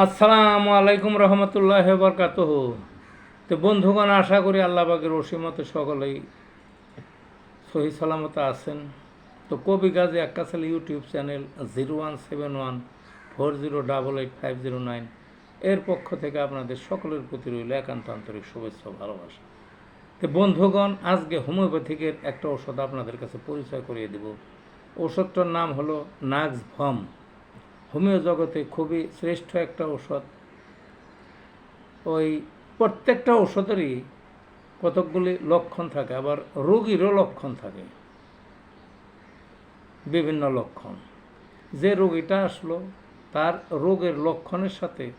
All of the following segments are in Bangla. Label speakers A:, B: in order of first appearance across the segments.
A: আসসালামু আলাইকুম রহমতুল্লাহ বরকাত তো বন্ধুগণ, আশা করি আল্লাহ বাগের রসিমতে সকলেই সহি সালামত আছেন। তো কবি Gazi Akkasal YouTube channel zero one seven one four zero double eight five zero nine এর পক্ষ থেকে আপনাদের সকলের প্রতি রইল একান্ত আন্তরিক শুভেচ্ছা ভালোবাসা। তো বন্ধুগণ, আজকে হোমিওপ্যাথিকের একটা ওষুধ আপনাদের কাছে পরিচয় করিয়ে দেব। ওষুধটার নাম হলো নাগস ভম। হোমিও জগতে খুবই শ্রেষ্ঠ একটা ঔষধ। ওই প্রত্যেকটা ঔষধেরই কতকগুলি লক্ষণ থাকে, আবার রোগীরও লক্ষণ থাকে। বিভিন্ন লক্ষণ। যে রোগীটা আসলো, তার রোগের লক্ষণের সাথে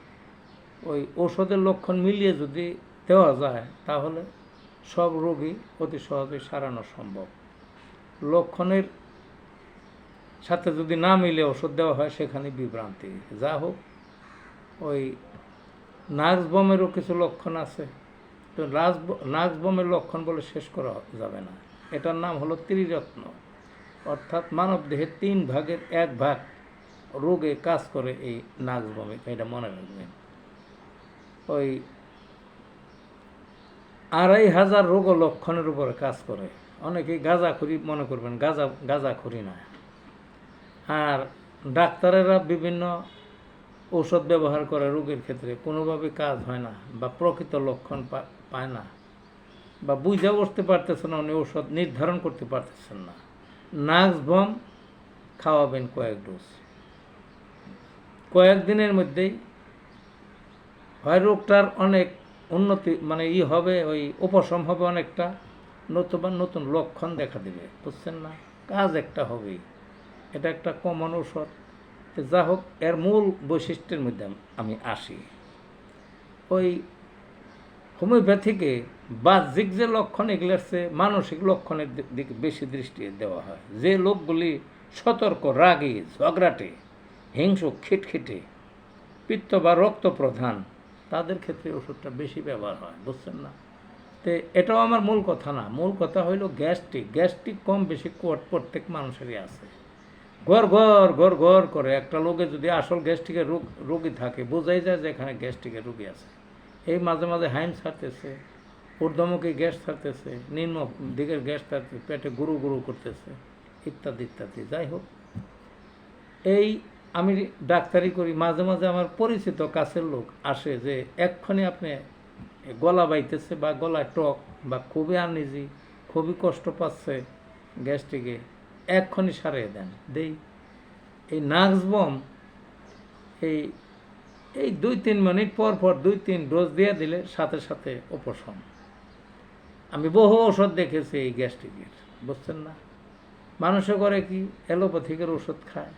A: ওই ওষুধের লক্ষণ মিলিয়ে যদি দেওয়া যায়, তাহলে সব রোগী অতি সহজে সারানো সম্ভব। লক্ষণের সাথে যদি না মিলে ওষুধ দেওয়া হয়, সেখানে বিভ্রান্তি। যা হোক, ওই নার্স বমেরও কিছু লক্ষণ আছে। তো নার্স নার্স লক্ষণ বলে শেষ করা যাবে না। এটার নাম হলো ত্রিরত্ন। অর্থাৎ মানব দেহের তিন ভাগের এক ভাগ রোগে কাজ করে এই নার্স এটা মনে রাখবেন। ওই আড়াই হাজার রোগ লক্ষণের উপরে কাজ করে। অনেকেই গাঁজাখুরি মনে করবেন, গাঁজা, গাঁজাখুরি না। আর ডাক্তারেরা বিভিন্ন ঔষধ ব্যবহার করে রোগীর ক্ষেত্রে। কোনোভাবে কাজ হয় না বা প্রকৃত লক্ষণ পায় না বা বুঝে বসতে পারতেছেন না, উনি ঔষধ নির্ধারণ করতে পারতেছেন না। নাক্স বম খাওয়াবেন কয়েক ডোজ। কয়েকদিনের মধ্যেই হয় রোগটার অনেক উন্নতি মানে ই হবে, ওই উপশম হবে অনেকটা, নতুবা নতুন লক্ষণ দেখা দেবে। বুঝছেন না? কাজ একটা হবেই। এটা একটা কমন ঔষধ। যা হোক এর মূল বৈশিষ্ট্যের মধ্যে আমি আসি। ওই হোমিওপ্যাথিকে বাহ্যিক যে লক্ষণ এগুলোর চেয়ে মানসিক লক্ষণের দিকে বেশি দৃষ্টি দেওয়া হয়। যে লোকগুলি সতর্ক, রাগী, ঝগড়াটে, হিংসুক, খিটখিটে, পিত্ত বা রক্ত প্রধান, তাদের ক্ষেত্রে ওষুধটা বেশি ব্যবহার হয়, বুঝছেন না? তো এটাও আমার মূল কথা না। মূল কথা হইল গ্যাস্ট্রিক। গ্যাস্ট্রিক কম বেশি প্রত্যেক মানুষেরই আছে। ঘর ঘর ঘর ঘর করে একটা লোকে যদি আসল গ্যাস্ট্রিকের রোগ, রোগী থাকে, বোঝাই যায় যে এখানে গ্যাস্ট্রিকের রোগী আছে। এই মাঝে মাঝে হাইম ছাড়তেছে, ঊর্ধ্বমুখী গ্যাস ছাড়তেছে, নিম্ন দিকের গ্যাস ছাড়তেছে, পেটে গুরু গুরু করতেছে, ইত্যাদি ইত্যাদি। যাই হোক, এই আমি ডাক্তারি করি, মাঝে মাঝে আমার পরিচিত কাছের লোক আসে যে এক্ষণে আপনি গলা বাইতেছে বা গলায় টক বা খুবই আনইজি, খুবই কষ্ট পাচ্ছে গ্যাস্ট্রিকে। এক্ষণি সারিয়ে দেন। দেই, এই নাক্স বম, এই এই দুই তিন মিনিট পর পর দুই তিন ডোজ দিয়ে দিলে সাথে সাথে উপশম আমি বহু ওষুধ দেখেছি এই গ্যাস্ট্রিকের, বুঝছেন না? মানুষে করে কি? অ্যালোপ্যাথিকের ওষুধ খায়।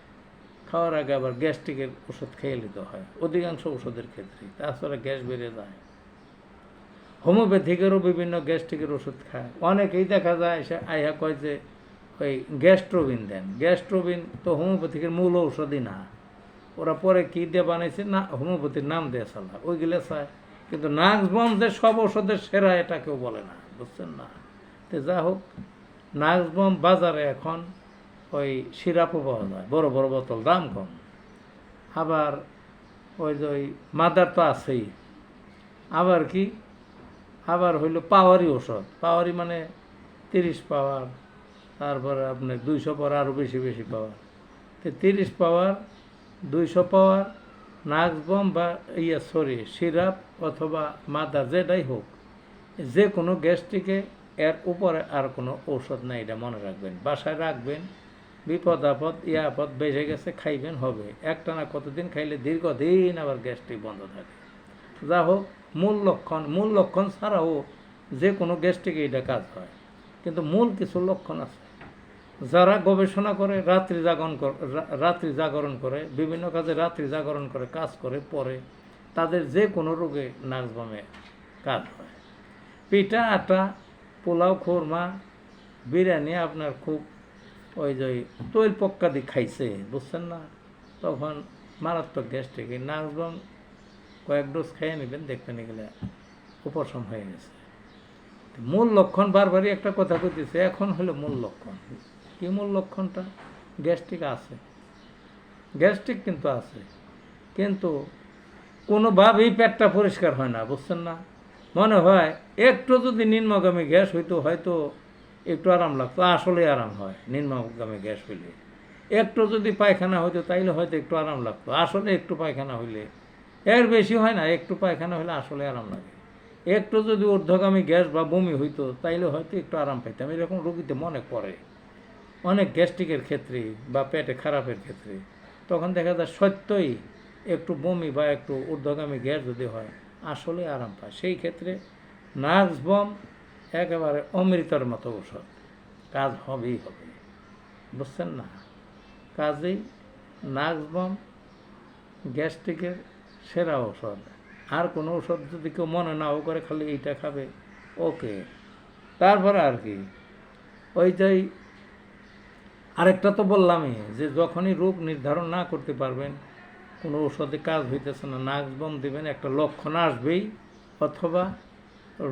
A: খাওয়ার আগে আবার গ্যাস্ট্রিকের ওষুধ খেয়ে নিতে হয়। অধিকাংশ ওষুধের ক্ষেত্রে তাছাড়া গ্যাস বেড়ে যায়। হোমিওপ্যাথিকেরও বিভিন্ন গ্যাস্ট্রিকের ওষুধ খায়। অনেকেই দেখা যায়, সে আইয়া কয় যে ওই গ্যাস্ট্রোবিন দেন। গ্যাস্ট্রোবিন তো হোমিওপ্যাথিকের মূল ঔষধই না। ওরা পরে কী দিয়ে বানাইছে? না, হোমিওপ্যাথির নাম দিয়ে সালা ওইগুলো চায়। কিন্তু নাক্স বম যে সব ওষুধের সেরা এটা কেউ বলে না, বুঝছেন না? তো যা হোক নাক্স বম বাজারে এখন ওই সিরাপও পাওয়া যায়, বড় বড় বোতল, দাম কম। আবার ওই যে ওই মাদার তো আছেই। আবার কি? আবার হইল পাওয়ারি ওষুধ পাওয়ারি মানে তিরিশ পাওয়ার তারপরে আপনার দুইশো পাওয়ার আরও বেশি বেশি পাওয়ার। তো তিরিশ পাওয়ার, দুইশো পাওয়ার, নাক্স বম বা ইয়া, সরি, সিরাপ অথবা মাদা যেটাই হোক, যে কোনো গ্যাস্ট্রিকে এর উপরে আর কোনো ঔষধ নাই, এটা মনে রাখবেন। বাসায় রাখবেন, বিপদ আপদ, ইয়া আপদ বেজে গেছে, খাইবেন, হবে। একটা না কতদিন খাইলে দীর্ঘদিন আবার গ্যাস্ট্রিক বন্ধ থাকে। যা হোক, মূল লক্ষণ মূল লক্ষণ ছাড়াও যে কোনো গ্যাস্ট্রিকে এটা কাজ হয়। কিন্তু মূল কিছু লক্ষণ আছে। যারা গবেষণা করে, রাত্রি জাগরণ রাত্রি জাগরণ করে, বিভিন্ন কাজে রাত্রি জাগরণ করে, কাজ করে, পরে তাদের যে কোনো রোগে নার্স বামে কাজ হয়। পিঠা, আটা, পোলাও, খুরমা, বিরিয়ানি আপনার খুব ওই যে তৈল পক্কা দিয়ে খাইছে, বুঝছেন না? তখন মারাত্মক গ্যাস্ট্রিক, এই নার্স বাম কয়েক ডোজ খেয়ে নেবেন, দেখবেন এগুলো উপশম হয়ে গেছে। মূল লক্ষণ বারবারই একটা কথা কইতেছে, এখন হলো মূল লক্ষণ। মূল লক্ষণটা গ্যাস্ট্রিক আছে। গ্যাস্ট্রিক কিন্তু আছে। কিন্তু কোনোভাবেই পেটটা পরিষ্কার হয় না, বুঝছেন না? মনে হয় একটু যদি নিম্নগামী গ্যাস হইতো, হয়তো একটু আরাম লাগতো। আসলে আরাম হয় নিম্নগামী গ্যাস হইলে। একটু যদি পায়খানা হইতো, তাইলে হয়তো একটু আরাম লাগতো। আসলে একটু পায়খানা হইলে। এর বেশি হয় না, একটু পায়খানা হইলে আসলে আরাম লাগে। একটু যদি ঊর্ধ্বগামী গ্যাস বা বমি হইতো, তাইলে হয়তো একটু আরাম পাইতাম। এরকম রোগীতে মনে পড়ে। অনেক গ্যাস্ট্রিকের ক্ষেত্রে বা পেটে খারাপের ক্ষেত্রে, তখন দেখা যায় সত্যই একটু বমি বা একটু ঊর্ধ্বগামী গ্যাস যদি হয়, আসলে আরাম পায়। সেই ক্ষেত্রে নার্স বম একেবারে অমৃতর মতো ঔষধ। কাজ হবেই হবে। বুঝছেন না? কাজেই নার্স বম, গ্যাস্ট্রিকের সেরা ঔষধ। আর কোনো ওষুধ যদি কেউ মনে নাও করে খালি এইটা খাবে, ওকে। তারপরে আর কি, ওই ওইটাই আরেকটা তো বললামই যে যখনই রোগ নির্ধারণ না করতে পারবেন, কোনো ওষুধে কাজ হইতেছে না, নাক বম দেবেন, একটা লক্ষণ আসবেই, অথবা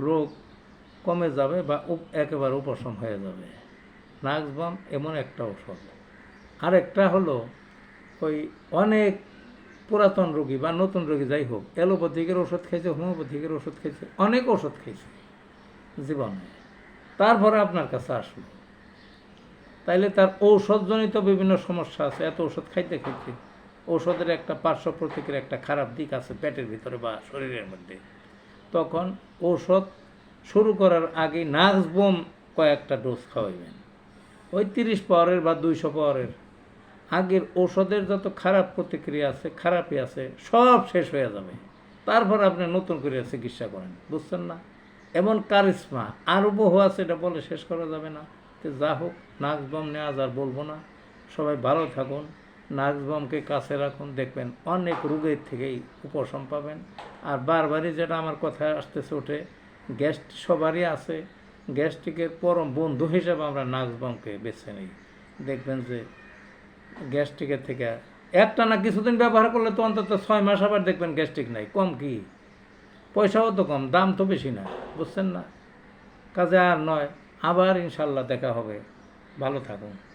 A: রোগ কমে যাবে বা একেবারে উপশম হয়ে যাবে। নাক বম এমন একটা ওষুধ আরেকটা হলো ওই অনেক পুরাতন রোগী বা নতুন রোগী যাই হোক, অ্যালোপ্যাথিকের ওষুধ খেয়েছে, হোমিওপ্যাথিকের ওষুধ খেয়েছে, অনেক ওষুধ খেয়েছে জীবনে। তারপরে আপনার কাছে আসলো তাইলে তার ঔষধজনিত বিভিন্ন সমস্যা আছে। এত ওষুধ খাইতে খাইতে ঔষধের একটা পার্শ্ব প্রতিক্রিয়া, একটা খারাপ দিক আছে পেটের ভিতরে বা শরীরের মধ্যে। তখন ঔষধ শুরু করার আগে নার্স বোম কয়েকটা ডোজ খাওয়াইবেন। ওই তিরিশ পাওয়ারের বা দুইশো পাওয়ারের আগের ঔষধের যত খারাপ প্রতিক্রিয়া আছে, খারাপই আছে, সব শেষ হয়ে যাবে। তারপর আপনি নতুন করে চিকিৎসা করেন, বুঝছেন না? এমন কারিশমা, আরও বহু আছে, এটা বলে শেষ করা যাবে না। তো যা হোক নাক্স বম নেওয়া আর বলব না। সবাই ভালো থাকুন নাক্স বমকে কাছে রাখুন, দেখবেন অনেক রোগের থেকেই উপশম পাবেন। আর বারবারই যেটা আমার কথায় আসতেছে ওঠে গ্যাস্ট সবারই আছে গ্যাস্ট্রিকের পরম বন্ধু হিসেবে আমরা নাক্স বমকে বেছে নিই। দেখবেন যে গ্যাস্ট্রিকের থেকে একটা না কিছুদিন ব্যবহার করলে তো অন্তত ছয় মাস আবার দেখবেন গ্যাস্ট্রিক নাই। কম কি? পয়সাও তো কম, দাম তো বেশি না, বুঝছেন না? কাজে আর নয়। আবার ইনশাল্লাহ দেখা হবে। ভালো থাকুন।